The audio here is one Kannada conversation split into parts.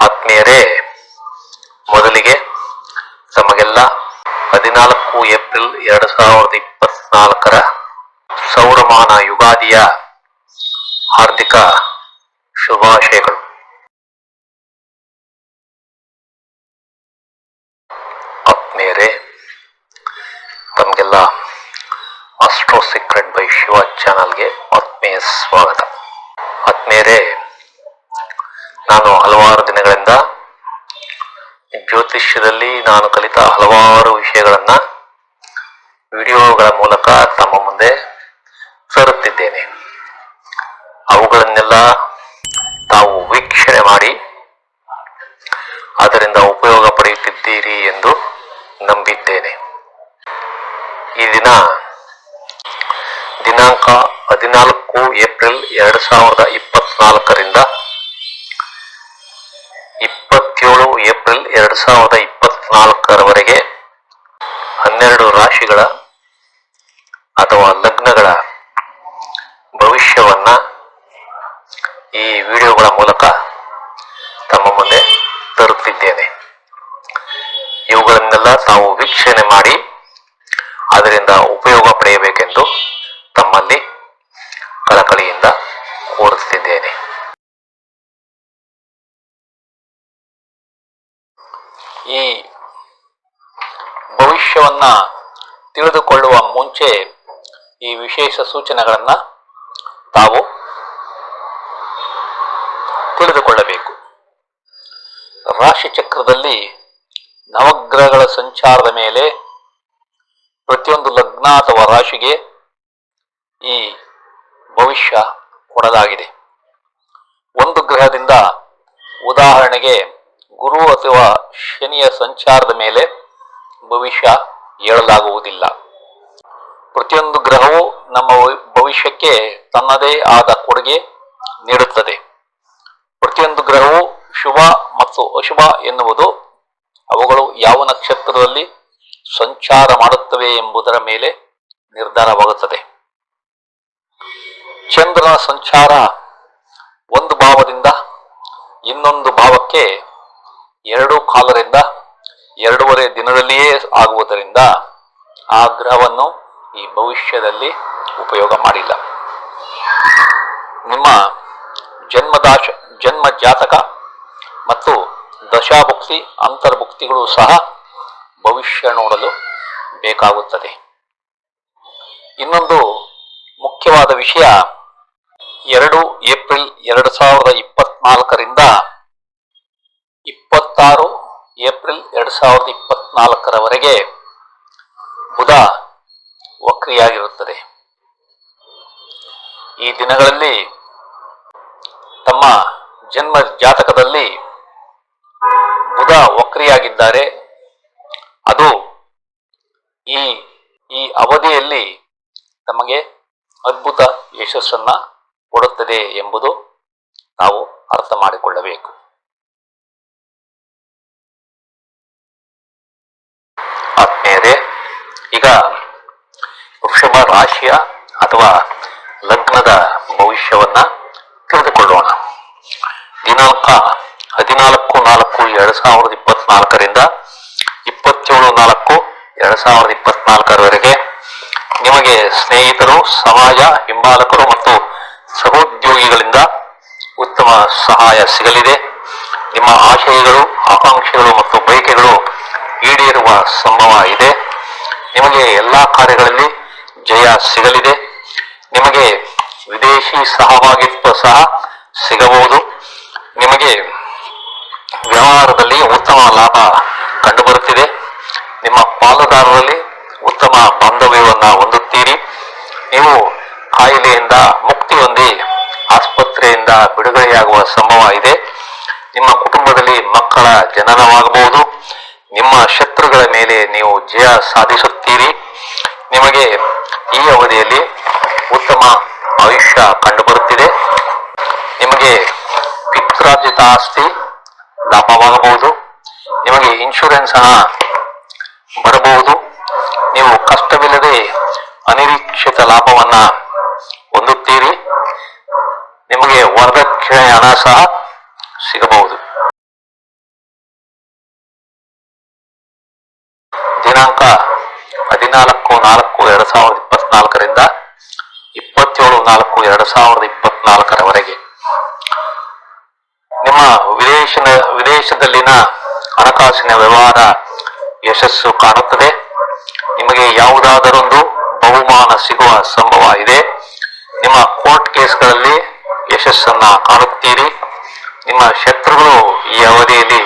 ಆತ್ಮೀಯರೇ, ಮೊದಲಿಗೆ ತಮಗೆಲ್ಲ ಹದಿನಾಲ್ಕು ಏಪ್ರಿಲ್ ಎರಡು ಸಾವಿರದ ಇಪ್ಪತ್ನಾಲ್ಕರ ಸೌರಮಾನ ಯುಗಾದಿಯ ಹಾರ್ದಿಕ ಶುಭಾಶಯಗಳು. ಆತ್ಮೀಯರೇ, ತಮಗೆಲ್ಲ ಅಸ್ಟ್ರೋ ಸೀಕ್ರೆಟ್ ಬೈ ಶಿವ ಚಾನಲ್ಗೆ ಆತ್ಮೀಯ ಸ್ವಾಗತ. ಆತ್ಮೀಯರೇ ಹಲವಾರು ದಿನಗಳಿಂದ ಜ್ಯೋತಿಷ್ಯದಲ್ಲಿ ನಾನು ಕಲಿತ ಹಲವಾರು ವಿಷಯಗಳನ್ನ ವಿಡಿಯೋಗಳ ಮೂಲಕ ತಮ್ಮ ಮುಂದೆ ಸರುತ್ತಿದ್ದೇನೆ. ಅವುಗಳನ್ನೆಲ್ಲ ತಾವು ವೀಕ್ಷಣೆ ಮಾಡಿ ಅದರಿಂದ ಉಪಯೋಗ ಪಡೆಯುತ್ತಿದ್ದೀರಿ ಎಂದು ನಂಬಿದ್ದೇನೆ. ಈ ದಿನ ದಿನಾಂಕ ಹದಿನಾಲ್ಕು ಏಪ್ರಿಲ್ ಎರಡು ಸಾವಿರದ ಇಪ್ಪತ್ನಾಲ್ಕರಿಂದ ಇಪ್ಪತ್ತೇಳು ಏಪ್ರಿಲ್ ಎರಡು ಸಾವಿರದ ಇಪ್ಪತ್ನಾಲ್ಕರವರೆಗೆ ಹನ್ನೆರಡು ರಾಶಿಗಳ ಅಥವಾ ಲಗ್ನಗಳ ಭವಿಷ್ಯವನ್ನ ಈ ವಿಡಿಯೋಗಳ ಮೂಲಕ ತಮ್ಮ ಮುಂದೆ ತರುತ್ತಿದ್ದೇನೆ. ಇವುಗಳನ್ನೆಲ್ಲ ತಾವು ವೀಕ್ಷಣೆ ಮಾಡಿ ಅದರಿಂದ ಉಪಯೋಗ ಪಡೆಯಬೇಕೆಂದು ತಮ್ಮಲ್ಲಿ ಕಳಕಳಿಯಿಂದ ಕೋರುತ್ತಿದ್ದೇನೆ ಈ ಭವಿಷ್ಯವನ್ನ ತಿಳಿದುಕೊಳ್ಳುವ ಮುಂಚೆ ಈ ವಿಶೇಷ ಸೂಚನೆಗಳನ್ನ ತಾವು ತಿಳಿದುಕೊಳ್ಳಬೇಕು. ರಾಶಿ ಚಕ್ರದಲ್ಲಿ ನವಗ್ರಹಗಳ ಸಂಚಾರದ ಮೇಲೆ ಪ್ರತಿಯೊಂದು ಲಗ್ನ ಅಥವಾ ರಾಶಿಗೆ ಈ ಭವಿಷ್ಯ ಕೊಡಲಾಗಿದೆ. ಒಂದು ಗ್ರಹದಿಂದ ಉದಾಹರಣೆಗೆ ಗುರು ಅಥವಾ ಶನಿಯ ಸಂಚಾರದ ಮೇಲೆ ಭವಿಷ್ಯ ಹೇಳಲಾಗುವುದಿಲ್ಲ ಪ್ರತಿಯೊಂದು ಗ್ರಹವು ನಮ್ಮ ಭವಿಷ್ಯಕ್ಕೆ ತನ್ನದೇ ಆದ ಕೊಡುಗೆ ನೀಡುತ್ತದೆ. ಪ್ರತಿಯೊಂದು ಗ್ರಹವು ಶುಭ ಮತ್ತು ಅಶುಭ ಎನ್ನುವುದು ಅವುಗಳು ಯಾವ ನಕ್ಷತ್ರದಲ್ಲಿ ಸಂಚಾರ ಮಾಡುತ್ತವೆ ಎಂಬುದರ ಮೇಲೆ ನಿರ್ಧಾರವಾಗುತ್ತದೆ. ಚಂದ್ರನ ಸಂಚಾರ ಒಂದು ಭಾವದಿಂದ ಇನ್ನೊಂದು ಭಾವಕ್ಕೆ ಎರಡು ಕಾಲರಿಂದ ಎರಡೂವರೆ ದಿನದಲ್ಲಿಯೇ ಆಗುವುದರಿಂದ ಆ ಗ್ರಹವನ್ನು ಈ ಭವಿಷ್ಯದಲ್ಲಿ ಉಪಯೋಗ ಮಾಡಿಲ್ಲ. ನಿಮ್ಮ ಜನ್ಮದಾಶ ಜನ್ಮ ಜಾತಕ ಮತ್ತು ದಶಾಭುಕ್ತಿ, ಅಂತರ್ಭುಕ್ತಿಗಳು ಸಹ ಭವಿಷ್ಯ ನೋಡಲು ಬೇಕಾಗುತ್ತದೆ. ಇನ್ನೊಂದು ಮುಖ್ಯವಾದ ವಿಷಯ, ಎರಡು ಏಪ್ರಿಲ್ ಎರಡು ಸಾವಿರದ ಇಪ್ಪತ್ನಾಲ್ಕರಿಂದ ಇಪ್ಪತ್ತಾರು ಏಪ್ರಿಲ್ ಎರಡು ಸಾವಿರದ ಇಪ್ಪತ್ನಾಲ್ಕರವರೆಗೆ ಬುಧ ವಕ್ರಿಯಾಗಿರುತ್ತದೆ ಈ ದಿನಗಳಲ್ಲಿ ತಮ್ಮ ಜನ್ಮ ಜಾತಕದಲ್ಲಿ ಬುಧ ವಕ್ರಿಯಾಗಿದ್ದಾರೆ. ಅದು ಈ ಈ ಅವಧಿಯಲ್ಲಿ ತಮಗೆ ಅದ್ಭುತ ಯಶಸ್ಸನ್ನ ಕೊಡುತ್ತದೆ ಎಂಬುದು ನಾವು ಅರ್ಥ ಮಾಡಿಕೊಳ್ಳಬೇಕು. ಆತ್ಮೀಯರೇ ಈಗ ರಾಶಿಯ ಅಥವಾ ಲಗ್ನದ ಭವಿಷ್ಯವನ್ನ ತಿಳಿದುಕೊಳ್ಳೋಣ. ದಿನಾಂಕ ಹದಿನಾಲ್ಕು ನಾಲ್ಕು ಎರಡ್ ಸಾವಿರದ ಇಪ್ಪತ್ನಾಲ್ಕರಿಂದ ಇಪ್ಪತ್ತೇಳು ನಾಲ್ಕು ಎರಡ್ ಸಾವಿರದ ಇಪ್ಪತ್ನಾಲ್ಕರವರೆಗೆ ನಿಮಗೆ ಸ್ನೇಹಿತರು ಸಮಾಜ ಹಿಂಬಾಲಕರು ಮತ್ತು ಸಹೋದ್ಯೋಗಿಗಳಿಂದ ಉತ್ತಮ ಸಹಾಯ ಸಿಗಲಿದೆ. ನಿಮ್ಮ ಆಶಯಗಳು, ಆಕಾಂಕ್ಷೆಗಳು ಮತ್ತು ಬಯಕೆಗಳು ಈಡೇರುವ ಸಂಭವ ಇದೆ. ನಿಮಗೆ ಎಲ್ಲಾ ಕಾರ್ಯಗಳಲ್ಲಿ ಜಯ ಸಿಗಲಿದೆ. ನಿಮಗೆ ವಿದೇಶಿ ಸಹಭಾಗಿತ್ವ ಸಹ ಸಿಗಬಹುದು. ನಿಮಗೆ ವ್ಯವಹಾರದಲ್ಲಿ ಉತ್ತಮ ಲಾಭ ಕಂಡುಬರುತ್ತಿದೆ. ನಿಮ್ಮ ಪಾಲುದಾರರಲ್ಲಿ ಉತ್ತಮ ಬಾಂಧವ್ಯವನ್ನು ಹೊಂದುತ್ತೀರಿ. ನೀವು ಕಾಯಿಲೆಯಿಂದ ಮುಕ್ತಿ ಹೊಂದಿ ಆಸ್ಪತ್ರೆಯಿಂದ ಬಿಡುಗಡೆಯಾಗುವ ಸಂಭವ ಇದೆ. ನಿಮ್ಮ ಕುಟುಂಬದಲ್ಲಿ ಮಕ್ಕಳ ಜನನವಾಗಬಹುದು. ನಿಮ್ಮ ಶತ್ರುಗಳ ಮೇಲೆ ನೀವು ಜಯ ಸಾಧಿಸುತ್ತೀರಿ. ಕಂಡುಬರುತ್ತಿದೆ ನಿಮಗೆ ಪಿತ್ರಾರ್ಜಿತ ಆಸ್ತಿ ಲಾಭವಾಗಬಹುದು. ನಿಮಗೆ ಇನ್ಶೂರೆನ್ಸ್ ಹಣ ಬರಬಹುದು. ನೀವು ಕಷ್ಟವಿಲ್ಲದೆ ಅನಿರೀಕ್ಷಿತ ಲಾಭವನ್ನ ಹೊಂದುತ್ತೀರಿ. ನಿಮಗೆ ವರ್ಧಕ್ಷಣೆ ಹಣ ಸಹ ಸಿಗಬಹುದು. ದಿನಾಂಕ ಹದಿನಾಲ್ಕು ನಾಲ್ಕು ಎರಡ್ ಸಾವಿರದ ಇಪ್ಪತ್ನಾಲ್ಕರಿಂದ ಇಪ್ಪತ್ತೇಳು, ನಾಲ್ಕು, ಎರಡು ಸಾವಿರದ ಇಪ್ಪತ್ನಾಲ್ಕರವರೆಗೆ. ನಿಮ್ಮ ವಿದೇಶದ ವಿದೇಶದಲ್ಲಿನ ಹಣಕಾಸಿನ ವ್ಯವಹಾರ ಯಶಸ್ಸು ಕಾಣುತ್ತದೆ. ನಿಮಗೆ ಯಾವುದಾದರೊಂದು ಬಹುಮಾನ ಸಿಗುವ ಸಂಭವ ಇದೆ. ನಿಮ್ಮ ಕೋರ್ಟ್ ಕೇಸ್ಗಳಲ್ಲಿ ಯಶಸ್ಸನ್ನ ಕಾಣುತ್ತೀರಿ. ನಿಮ್ಮ ಶತ್ರುಗಳು ಈ ಅವಧಿಯಲ್ಲಿ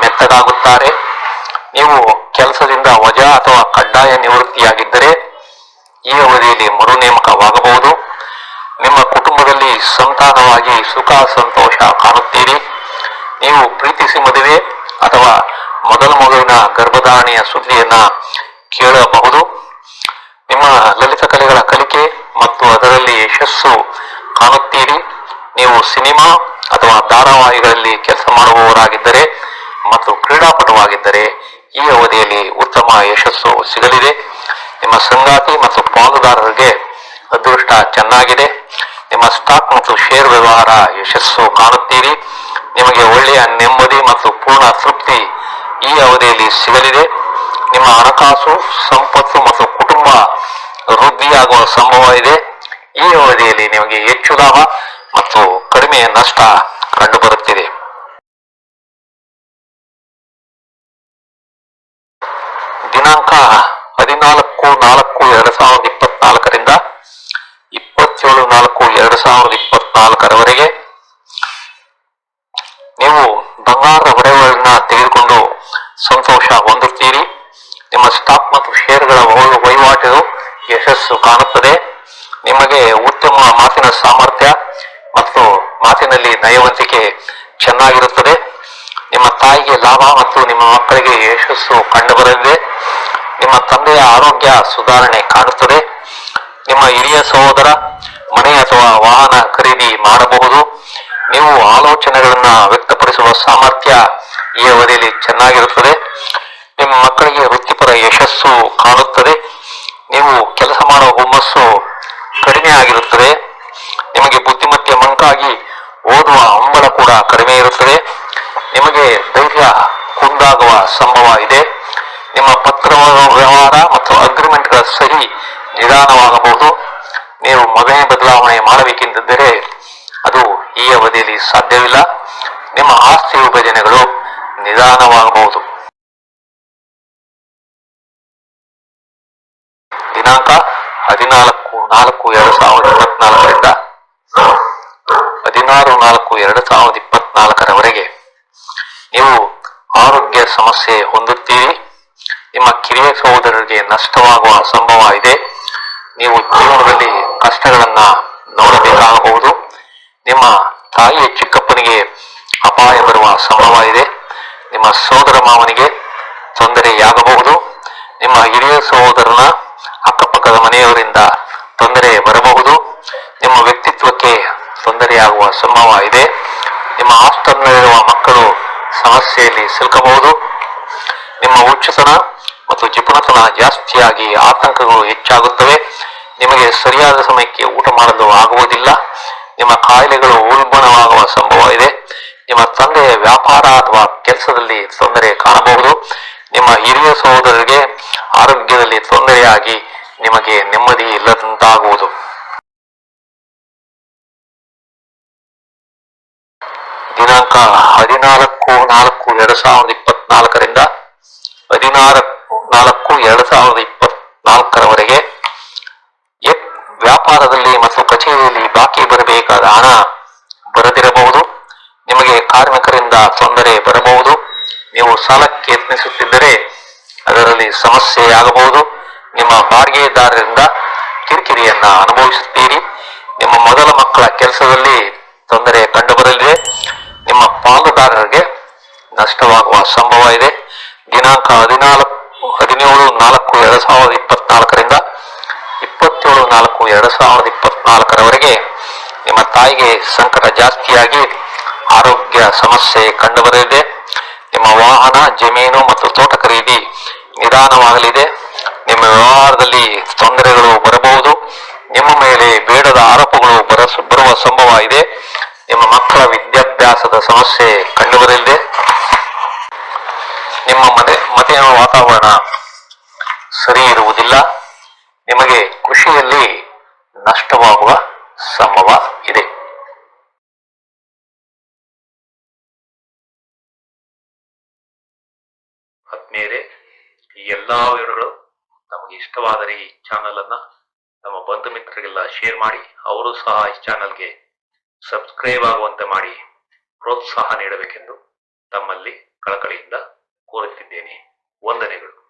ಮೆತ್ತಗಾಗುತ್ತಾರೆ. ನೀವು ಕೆಲಸದಿಂದ ವಜಾ ಅಥವಾ ಕಡ್ಡಾಯ ನಿವೃತ್ತಿಯಾಗಿದ್ದರೆ ಈ ಅವಧಿಯಲ್ಲಿ ಮರು ನೇಮಕವಾಗಬಹುದು ನಿಮ್ಮ ಕುಟುಂಬದಲ್ಲಿ ಸಂತಾನವಾಗಿ ಸುಖ ಸಂತೋಷ ಕಾಣುತ್ತೀರಿ. ನೀವು ಪ್ರೀತಿಸಿ ಮದುವೆ ಅಥವಾ ಮೊದಲ ಮಗುವಿನ ಗರ್ಭಧಾರಣೆಯ ಸುದ್ದಿಯನ್ನ ಕೇಳಬಹುದು. ನಿಮ್ಮ ಲಲಿತ ಕಲೆಗಳ ಕಲಿಕೆ ಮತ್ತು ಅದರಲ್ಲಿ ಯಶಸ್ಸು ಕಾಣುತ್ತೀರಿ. ನೀವು ಸಿನಿಮಾ ಅಥವಾ ಧಾರಾವಾಹಿಗಳಲ್ಲಿ ಕೆಲಸ ಮಾಡುವವರಾಗಿದ್ದರೆ ಮತ್ತು ಕ್ರೀಡಾಪಟುವಾಗಿದ್ದರೆ ಈ ಅವಧಿಯಲ್ಲಿ ಉತ್ತಮ ಯಶಸ್ಸು ಸಿಗಲಿದೆ. ನಿಮ್ಮ ಸಂಗಾತಿ ಮತ್ತು ಪಾಲುದಾರರಿಗೆ ಅದೃಷ್ಟ ಚೆನ್ನಾಗಿದೆ. ನಿಮ್ಮ ಸ್ಟಾಕ್ ಮತ್ತು ಶೇರ್ ವ್ಯವಹಾರ ಯಶಸ್ಸು ಕಾಣುತ್ತೀರಿ. ನಿಮಗೆ ಒಳ್ಳೆಯ ನೆಮ್ಮದಿ ಮತ್ತು ಪೂರ್ಣ ತೃಪ್ತಿ ಈ ಅವಧಿಯಲ್ಲಿ ಸಿಗಲಿದೆ. ನಿಮ್ಮ ಹಣಕಾಸು, ಸಂಪತ್ತು ಮತ್ತು ಕುಟುಂಬ ವೃದ್ಧಿಯಾಗುವ ಸಂಭವ ಇದೆ ಈ ಅವಧಿಯಲ್ಲಿ ನಿಮಗೆ ಹೆಚ್ಚು ಲಾಭ ಮತ್ತು ಕಡಿಮೆ ನಷ್ಟ ಕಂಡುಬರುತ್ತಿದೆ. ದಿನಾಂಕ ನಾಲ್ಕು, ಎರಡ್ ಸಾವಿರದ ಇಪ್ಪತ್ನಾಲ್ಕರಿಂದ ಇಪ್ಪತ್ತೇಳು, ನಾಲ್ಕು, ಎರಡ್ ಸಾವಿರದ ಇಪ್ಪತ್ನಾಲ್ಕರವರೆಗೆ ನೀವು ಬಂಗಾರದ ಒಡೆಗಳನ್ನ ತೆಗೆದುಕೊಂಡು ಸಂತೋಷ ಹೊಂದುತ್ತೀರಿ. ನಿಮ್ಮ ಸ್ಟಾಕ್ ಮತ್ತು ಷೇರುಗಳ ವಹ- ವಹಿವಾಟು ಯಶಸ್ಸು ಕಾಣುತ್ತದೆ. ನಿಮಗೆ ಉತ್ತಮ ಮಾತಿನ ಸಾಮರ್ಥ್ಯ ಮತ್ತು ಮಾತಿನಲ್ಲಿ ನಯವಂತಿಕೆ ಚೆನ್ನಾಗಿರುತ್ತದೆ. ನಿಮ್ಮ ತಾಯಿಗೆ ಲಾಭ ಮತ್ತು ನಿಮ್ಮ ಮಕ್ಕಳಿಗೆ ಯಶಸ್ಸು ಕಂಡುಬರಲಿದೆ. ನಿಮ್ಮ ತಂದೆಯ ಆರೋಗ್ಯ ಸುಧಾರಣೆ ಕಾಣುತ್ತದೆ ನಿಮ್ಮ ಹಿರಿಯ ಸಹೋದರ ಮನೆ ಅಥವಾ ವಾಹನ ಖರೀದಿ ಮಾಡಬಹುದು. ನೀವು ಆಲೋಚನೆಗಳನ್ನ ವ್ಯಕ್ತಪಡಿಸುವ ಸಾಮರ್ಥ್ಯ ಈ ಅವಧಿಯಲ್ಲಿ ಚೆನ್ನಾಗಿರುತ್ತದೆ. ನಿಮ್ಮ ಮಕ್ಕಳಿಗೆ ವೃತ್ತಿಪರ ಯಶಸ್ಸು ಕಾಣುತ್ತದೆ. ನೀವು ಕೆಲಸ ಮಾಡುವ ಹುಮ್ಮಸ್ಸು ಕಡಿಮೆ ಆಗಿರುತ್ತದೆ. ನಿಮಗೆ ಬುದ್ಧಿಮತ್ತೆ ಮಂಕಾಗಿ ಓದುವ ಹಂಬಲ ಕೂಡ ಕಡಿಮೆ ಇರುತ್ತದೆ. ನಿಮಗೆ ಧೈರ್ಯ ಕುಂದಾಗುವ ಸಂಭವ ಇದೆ. ಪತ್ರ ವ್ಯವಹಾರ ಮತ್ತು ಅಗ್ರಿಮೆಂಟ್ಗಳ ಸಹಿ ನಿಧಾನವಾಗಬಹುದು. ನೀವು ಮಗನೇ ಬದಲಾವಣೆ ಮಾಡಬೇಕೆಂದಿದ್ದರೆ ಅದು ಈ ಅವಧಿಯಲ್ಲಿ ಸಾಧ್ಯವಿಲ್ಲ. ನಿಮ್ಮ ಆಸ್ತಿ ವಿಭಜನೆಗಳು ನಿಧಾನವಾಗಬಹುದು. ದಿನಾಂಕ ಹದಿನಾಲ್ಕು, ನಾಲ್ಕು, ಎರಡು ಸಾವಿರದ ಇಪ್ಪತ್ನಾಲ್ಕರಿಂದ ಹದಿನಾರು, ನಾಲ್ಕು, ಎರಡು ಸಾವಿರದ ಇಪ್ಪತ್ನಾಲ್ಕರವರೆಗೆ ನೀವು ಆರೋಗ್ಯ ಸಮಸ್ಯೆ ಹೊಂದುತ್ತೀರಿ. ನಿಮ್ಮ ಕಿರಿಯ ಸಹೋದರರಿಗೆ ನಷ್ಟವಾಗುವ ಸಂಭವ ಇದೆ ನೀವು ಜೀವನದಲ್ಲಿ ಕಷ್ಟಗಳನ್ನ ನೋಡಬೇಕಾಗಬಹುದು. ನಿಮ್ಮ ತಾಯಿಯ ಚಿಕ್ಕಪ್ಪನಿಗೆ ಅಪಾಯ ಬರುವ ಸಂಭವ ಇದೆ ನಿಮ್ಮ ಸೋದರ ಮಾವನಿಗೆ ತೊಂದರೆಯಾಗಬಹುದು. ನಿಮ್ಮ ಹಿರಿಯ ಸಹೋದರನ ಅಕ್ಕಪಕ್ಕದ ಮನೆಯವರಿಂದ ತೊಂದರೆ ಬರಬಹುದು. ನಿಮ್ಮ ವ್ಯಕ್ತಿತ್ವಕ್ಕೆ ತೊಂದರೆಯಾಗುವ ಸಂಭವ ಇದೆ ನಿಮ್ಮ ಹಾಸ್ಟೆಲ್ನಲ್ಲಿರುವ ಮಕ್ಕಳು ಸಮಸ್ಯೆಯಲ್ಲಿ ಸಿಲುಕಬಹುದು. ನಿಮ್ಮ ಜಿಪುಣತನ ಜಾಸ್ತಿಯಾಗಿ ಆತಂಕಗಳು ಹೆಚ್ಚಾಗುತ್ತವೆ. ನಿಮಗೆ ಸರಿಯಾದ ಸಮಯಕ್ಕೆ ಊಟ ಮಾಡಲು ಆಗುವುದಿಲ್ಲ. ನಿಮ್ಮ ಕಾಯಿಲೆಗಳು ಉಲ್ಬಣವಾಗುವ ಸಂಭವ ಇದೆ. ನಿಮ್ಮ ತಂದೆಯ ವ್ಯಾಪಾರ ಅಥವಾ ಕೆಲಸದಲ್ಲಿ ತೊಂದರೆ ಕಾಣಬಹುದು. ನಿಮ್ಮ ಹಿರಿಯ ಸಹೋದರರಿಗೆ ಆರೋಗ್ಯದಲ್ಲಿ ತೊಂದರೆಯಾಗಿ ನಿಮಗೆ ನೆಮ್ಮದಿ ಇಲ್ಲದಂತಾಗುವುದು. ದಿನಾಂಕ ಹದಿನಾಲ್ಕು ನಾಲ್ಕು ಎರಡ್ ಸಾವಿರದ ಇಪ್ಪತ್ನಾಲ್ಕರಿಂದ ಹದಿನಾಲ್ಕು ನಾಲ್ಕು, ಎರಡ್ ಸಾವಿರದ ಇಪ್ಪತ್ನಾಲ್ಕರವರೆಗೆ ವ್ಯಾಪಾರದಲ್ಲಿ ಮತ್ತು ಕಚೇರಿಯಲ್ಲಿ ಬಾಕಿ ಬರಬೇಕಾದ ಹಣ ಬರದಿರಬಹುದು. ನಿಮಗೆ ಕಾರ್ಮಿಕರಿಂದ ತೊಂದರೆ ಬರಬಹುದು. ನೀವು ಸಾಲಕ್ಕೆ ಯತ್ನಿಸುತ್ತಿದ್ದರೆ ಅದರಲ್ಲಿ ಸಮಸ್ಯೆ ಆಗಬಹುದು. ನಿಮ್ಮ ಬಾಡಿಗೆದಾರರಿಂದ ಕಿರಿಕಿರಿಯನ್ನ ಅನುಭವಿಸುತ್ತೀರಿ. ನಿಮ್ಮ ಮೊದಲ ಮಕ್ಕಳ ಕೆಲಸದಲ್ಲಿ ತೊಂದರೆ ಕಂಡುಬರಲಿದೆ. ನಿಮ್ಮ ಪಾಲುದಾರರಿಗೆ ನಷ್ಟವಾಗುವ ಸಂಭವ ಇದೆ. ದಿನಾಂಕ ಹದಿನಾಲ್ಕು ಹದಿನೇಳು, ನಾಲ್ಕು, ಎರಡ್ ಸಾವಿರದ ಇಪ್ಪತ್ನಾಲ್ಕರಿಂದ ಇಪ್ಪತ್ತೇಳು, ನಾಲ್ಕು, ಎರಡ್ ಸಾವಿರದ ಇಪ್ಪತ್ನಾಲ್ಕರವರೆಗೆ ನಿಮ್ಮ ತಾಯಿಗೆ ಸಂಕಟ ಜಾಸ್ತಿಯಾಗಿ ಆರೋಗ್ಯ ಸಮಸ್ಯೆ ಕಂಡುಬರಲಿದೆ ನಿಮ್ಮ ವಾಹನ, ಜಮೀನು ಮತ್ತು ತೋಟ ಖರೀದಿ ನಿಧಾನವಾಗಲಿದೆ. ನಿಮ್ಮ ವ್ಯವಹಾರದಲ್ಲಿ ತೊಂದರೆಗಳು ಬರಬಹುದು. ನಿಮ್ಮ ಮೇಲೆ ಬೇಡದ ಆರೋಪಗಳು ಬರ ಬರುವ ಸಂಭವ ಇದೆ. ನಿಮ್ಮ ಮಕ್ಕಳ ವಿದ್ಯಾಭ್ಯಾಸದ ಸಮಸ್ಯೆ ಕಂಡುಬರಲಿದೆ ವಾತಾವರಣ ಸರಿ ಇರುವುದಿಲ್ಲ. ನಿಮಗೆ ಕೃಷಿಯಲ್ಲಿ ನಷ್ಟವಾಗುವ ಸಂಭವ ಇದೆ. ಆತ್ಮೀಯರೇ, ಈ ಎಲ್ಲ ವಿವರಗಳು ನಮಗೆ ಇಷ್ಟವಾದರೆ ಈ ಚಾನಲ್ ಅನ್ನ ನಮ್ಮ ಬಂಧು ಮಿತ್ರರಿಗೆಲ್ಲ ಶೇರ್ ಮಾಡಿ, ಅವರು ಸಹ ಈ ಚಾನಲ್ಗೆ ಸಬ್ಸ್ಕ್ರೈಬ್ ಆಗುವಂತೆ ಮಾಡಿ, ಪ್ರೋತ್ಸಾಹ ನೀಡಬೇಕೆಂದು ತಮ್ಮಲ್ಲಿ ಕಳಕಳಿಯಿಂದ ಕೋರುತ್ತಿದ್ದೇನೆ. ವಂದನೆಗಳು